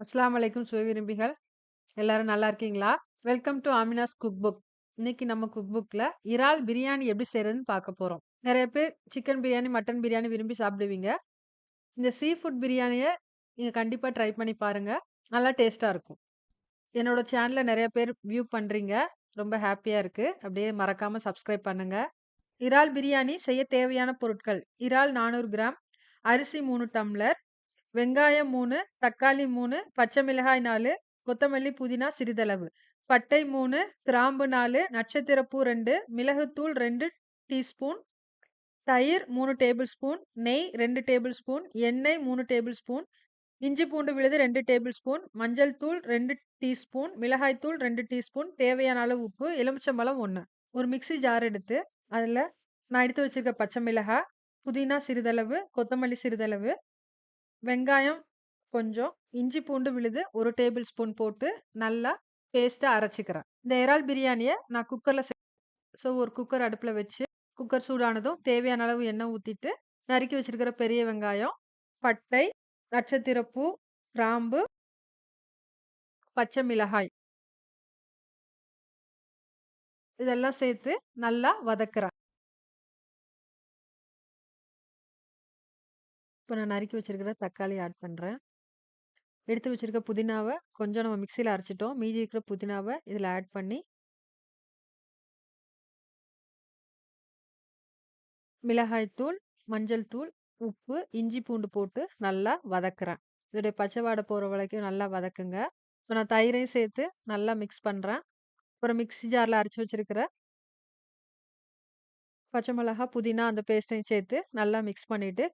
அஸ்லாம் வலைக்கும் சுவை விரும்பிகள். எல்லாரும் நல்லா இருக்கீங்களா? Welcome to Amina's cook book. இன்னைக்கு நம்ம குக் புக்கில் இறால் பிரியாணி எப்படி செய்யறதுன்னு பார்க்க போகிறோம் நிறைய பேர் சிக்கன் பிரியாணி, மட்டன் பிரியாணி விரும்பி சாப்பிடுவீங்க. இந்த சீ ஃபுட் பிரியாணியை நீங்கள் கண்டிப்பாக ட்ரை பண்ணி பாருங்கள் நல்லா டேஸ்ட்டாக இருக்கும். என்னோட சேனலில் நிறைய பேர் வியூ பண்ணுறீங்க ரொம்ப ஹாப்பியாக இருக்குது அப்படியே மறக்காமல் சப்ஸ்கிரைப் பண்ணுங்கள் இறால் பிரியாணி செய்ய தேவையான பொருட்கள்: இறால் 400 கிராம், அரிசி மூணு டம்ளர், வெங்காயம் மூணு தக்காளி மூணு பச்சை மிளகாய் நாலு கொத்தமல்லி, புதினா சிறிதளவு, பட்டை மூணு கிராம்பு நாலு நட்சத்திரப்பூ ரெண்டு மிளகுத்தூள் ரெண்டு டீஸ்பூன், தயிர் மூணு டேபிள் ஸ்பூன், நெய் ரெண்டு டேபிள் ஸ்பூன், எண்ணெய் மூணு டேபிள் ஸ்பூன், இஞ்சி பூண்டு விழுது ரெண்டு டேபிள் ஸ்பூன், மஞ்சள் தூள் ரெண்டு டீஸ்பூன், மிளகாய் தூள் ரெண்டு டீஸ்பூன், தேவையான அளவு உப்பு, எலுமிச்சம்பழம் ஒன்று ஒரு மிக்ஸி ஜார் எடுத்து, அதில் நான் எடுத்து வச்சுருக்க பச்சை மிளகாய், புதினா சிறிதளவு, கொத்தமல்லி சிறிதளவு, வெங்காயம் கொஞ்சம், இஞ்சி பூண்டு விழுது ஒரு டேபிள் ஸ்பூன் போட்டு நல்லா பேஸ்ட்டாக அரைச்சிக்கிறேன் இந்த இறால் பிரியாணியை நான் குக்கரில் ஸோ ஒரு குக்கர் அடுப்பில் வச்சு, குக்கர் சூடானதும் தேவையான அளவு எண்ணெய் ஊற்றிட்டு நறுக்கி வச்சிருக்கிற பெரிய வெங்காயம், பட்டை, நட்சத்திரப்பூ, கிராம்பு பச்சை மிளகாய் இதெல்லாம் சேர்த்து நல்லா வதக்குறேன். இப்போ நான் நறுக்கி வச்சிருக்கிற தக்காளி ஆட் பண்ணுறேன் எடுத்து வச்சிருக்க புதினாவை கொஞ்சம் நம்ம மிக்சியில் அரைச்சிட்டோம் மீதி இருக்கிற புதினாவை இதில் ஆட் பண்ணி மிளகாய் தூள், மஞ்சள் தூள், உப்பு, இஞ்சி பூண்டு போட்டு நல்லா வதக்குறேன். இதோடைய பச்சை வாடை போகிற வரைக்கும் நல்லா வதக்குங்க. இப்போ நான் தயிரையும் சேர்த்து நல்லா மிக்ஸ் பண்ணுறேன் அப்புறம் மிக்ஸி ஜாரில் அரைச்சி வச்சிருக்கிற பச்சை மிளகா, புதினா அந்த பேஸ்ட்டையும் சேர்த்து நல்லா மிக்ஸ் பண்ணிவிட்டு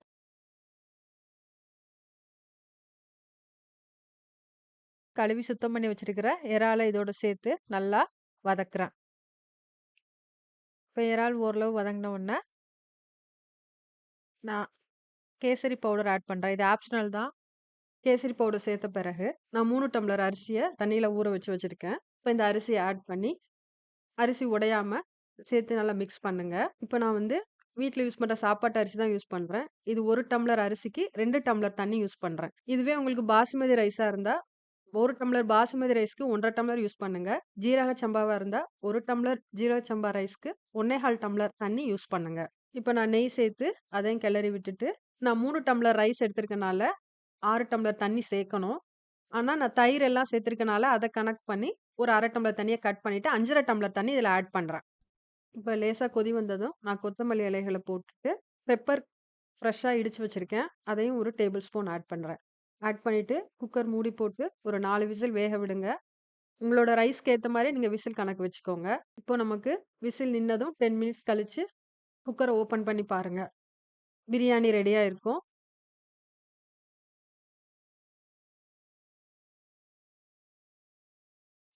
கழுவி சுத்தம் பண்ணி வச்சிருக்கிற இறாலை இதோட சேர்த்து நல்லா வதக்குறேன். இப்போ இறால் ஓரளவு வதங்கின உடனே நான் கேசரி பவுடர் ஆட் பண்ணுறேன் இது ஆப்ஷனல் தான். கேசரி பவுடர் சேர்த்த பிறகு, நான் மூணு டம்ளர் அரிசியை தண்ணியில் ஊற வச்சு வச்சுருக்கேன். இப்போ இந்த அரிசியை ஆட் பண்ணி, அரிசி உடையாம சேர்த்து நல்லா மிக்ஸ் பண்ணுங்கள் இப்போ நான் வந்து வீட்டில் யூஸ் பண்ணுற சாப்பாட்டு அரிசி தான் யூஸ் பண்ணுறேன் இது ஒரு டம்ளர் அரிசிக்கு ரெண்டு டம்ளர் தண்ணி யூஸ் பண்ணுறேன் இதுவே உங்களுக்கு பாசுமதி ரைஸாக இருந்தால் ஒரு டம்ளர் பாசுமதி ரைஸ்க்கு 1 1/2 டம்ளர் யூஸ் பண்ணுங்க. ஜீரக சம்பாவா இருந்தா, ஒரு டம்ளர் ஜீரக சம்பா ரைஸ்க்கு 1 1/4 டம்ளர் தண்ணி யூஸ் பண்ணுங்க. இப்போ நான் நெய் சேர்த்து அதையும் கிளறி விட்டுட்டு, நான் மூணு டம்ளர் ரைஸ் எடுத்திருக்கனால ஆறு டம்ளர் தண்ணி சேர்க்கணும். ஆனால் நான் தயிர் எல்லாம் சேர்த்துருக்கனால அதை கணக்கு பண்ணி ஒரு அரை டம்ளர் தண்ணியை கட் பண்ணிவிட்டு அஞ்சரை டம்ளர் தண்ணி இதில் ஆட் பண்ணுறேன் இப்போ லேசாக கொதி வந்ததும் நான் கொத்தமல்லி இலைகளை போட்டுட்டு, பெப்பர் ஃப்ரெஷ்ஷாக இடித்து வச்சுருக்கேன் அதையும் ஒரு டேபிள் ஸ்பூன் ஆட் பண்ணுறேன் ஆட் பண்ணிட்டு குக்கர் மூடி போட்டு ஒரு நாலு விசில் வேக விடுங்க. உங்களோட ரைஸ்க்கு ஏத்த மாதிரி நீங்கள் விசில் கணக்கு வச்சுக்கோங்க. இப்போ நமக்கு விசில் நின்னதும் 10 மினிட்ஸ் கழிச்சு குக்கரை ஓப்பன் பண்ணி பாருங்க. பிரியாணி ரெடியாக இருக்கும்.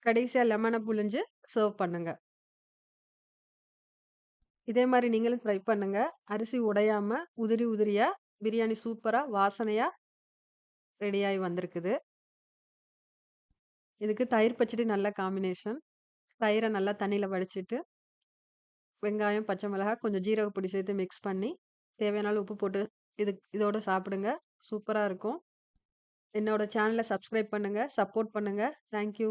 கடைசியா லெமனை புழிஞ்சு சர்வ் பண்ணுங்க. இதே மாதிரி நீங்களும் ட்ரை பண்ணுங்க. அரிசி உடையாம உதிரி உதிரியா பிரியாணி சூப்பரா வாசனையா ரெடியாகி வந்திருக்குது. இதுக்கு தயிர் பச்சடி நல்ல காம்பினேஷன். தயிரை நல்லா தண்ணியில் வடிச்சிட்டு வெங்காயம், பச்சை மிளகாய், கொஞ்சம் ஜீரக பொடி சேர்த்து மிக்ஸ் பண்ணி, தேவையான உப்பு போட்டு இது இதோட சாப்பிடுங்க. சூப்பராக இருக்கும். என்னோட சேனலை சப்ஸ்கிரைப் பண்ணுங்கள் சப்போர்ட் பண்ணுங்கள் தேங்க் யூ.